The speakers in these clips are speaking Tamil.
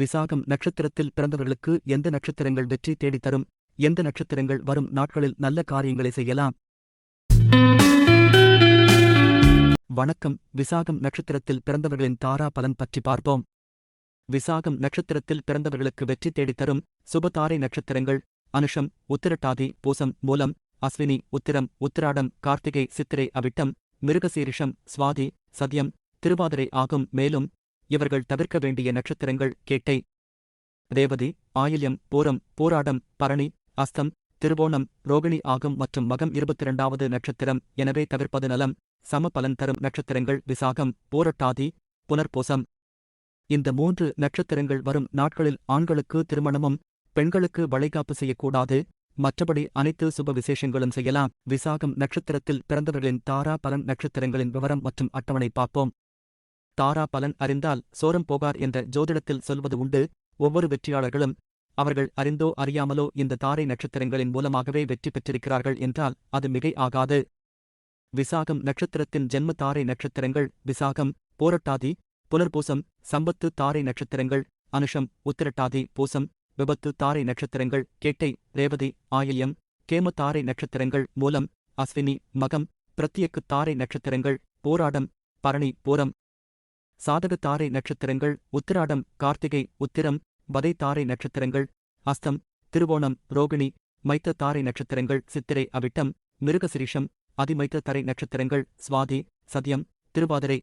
விசாகம் நட்சத்திரத்தில் பிறந்தவர்களுக்கு எந்த நட்சத்திரங்கள் வெற்றி தேடித்தரும் எந்த நட்சத்திரங்கள் வரும் நாட்களில் நல்ல காரியங்களை செய்யலாம்? வணக்கம். விசாகம் நட்சத்திரத்தில் பிறந்தவர்களின் தாரா பலன் பற்றி பார்ப்போம். விசாகம் நட்சத்திரத்தில் பிறந்தவர்களுக்கு வெற்றி தேடித்தரும் சுபதாரை நட்சத்திரங்கள் அனுஷம் உத்திரட்டாதி பூசம் மூலம் அஸ்வினி உத்திரம் உத்திராடம் கார்த்திகை சித்திரை அவிட்டம் மிருகசீரிஷம் சுவாதி சத்யம் திருவாதிரை ஆகும். மேலும் இவர்கள் தவிர்க்க வேண்டிய நட்சத்திரங்கள் கேட்டை. ரேவதி ஆயில்யம் பூரம் போராடம் பரணி அஸ்தம் திருவோணம் ரோகிணி ஆகும் மற்றும் மகம் இருபத்திரண்டாவது நட்சத்திரம். எனவே தவிர்ப்பது நலம். சம பலன் தரும் நட்சத்திரங்கள் விசாகம் போரட்டாதி புனர்பூசம். இந்த மூன்று நட்சத்திரங்கள் வரும் நாட்களில் ஆண்களுக்கு திருமணமும் பெண்களுக்கு வளைகாப்பு செய்யக்கூடாது. மற்றபடி அனைத்து சுப விசேஷங்களும் செய்யலாம். விசாகம் நட்சத்திரத்தில் பிறந்தவர்களின் தாரா பலன் நட்சத்திரங்களின் விவரம் மற்றும் அட்டவணை பார்ப்போம். தாரா பலன் அறிந்தால் சோரம் போகார் என்ற ஜோதிடத்தில் சொல்வது உண்டு. ஒவ்வொரு வெற்றியாளர்களும் அவர்கள் அறிந்தோ அறியாமலோ இந்த தாரை நட்சத்திரங்களின் மூலமாகவே வெற்றி பெற்றிருக்கிறார்கள் என்றால் அது மிகை ஆகாது. விசாகம் நட்சத்திரத்தின் ஜென்ம தாரை நட்சத்திரங்கள் விசாகம் போரட்டாதி புனர்பூசம் சம்பத்து தாரை நட்சத்திரங்கள் அனுஷம் உத்திரட்டாதி பூசம் விபத்து தாரை நட்சத்திரங்கள் கேட்டை ரேவதி ஆயில்யம் கேம தாரை நட்சத்திரங்கள் மூலம் அஸ்வினி மகம் பிரத்யக்கு தாரை நட்சத்திரங்கள் போராடம் பரணி பூரம் சாதக தாரை நட்சத்திரங்கள் உத்திராடம் கார்த்திகை உத்திரம் வதை தாரை நட்சத்திரங்கள் அஸ்தம் திருவோணம் ரோகிணி மைத்த தாரை நட்சத்திரங்கள் சித்திரை அவிட்டம் மிருகசிரிஷம் அதிமைத்த தரை நட்சத்திரங்கள் சுவாதி சத்யம் திருவாதிரை.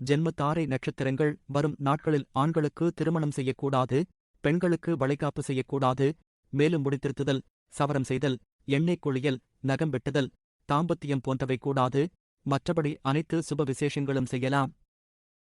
ஜென்ம தாரை நட்சத்திரங்கள் வரும் நாட்களில் ஆண்களுக்கு திருமணம் செய்யக்கூடாது பெண்களுக்கு வளைகாப்பு செய்யக்கூடாது மேலும் முடித்திருத்துதல் சவரம் செய்தல் எண்ணெய் குளியல் நகம் வெட்டுதல் தாம்பத்தியம் போன்றவை கூடாது மற்றபடி அனைத்து சுப விசேஷங்களும் செய்யலாம்.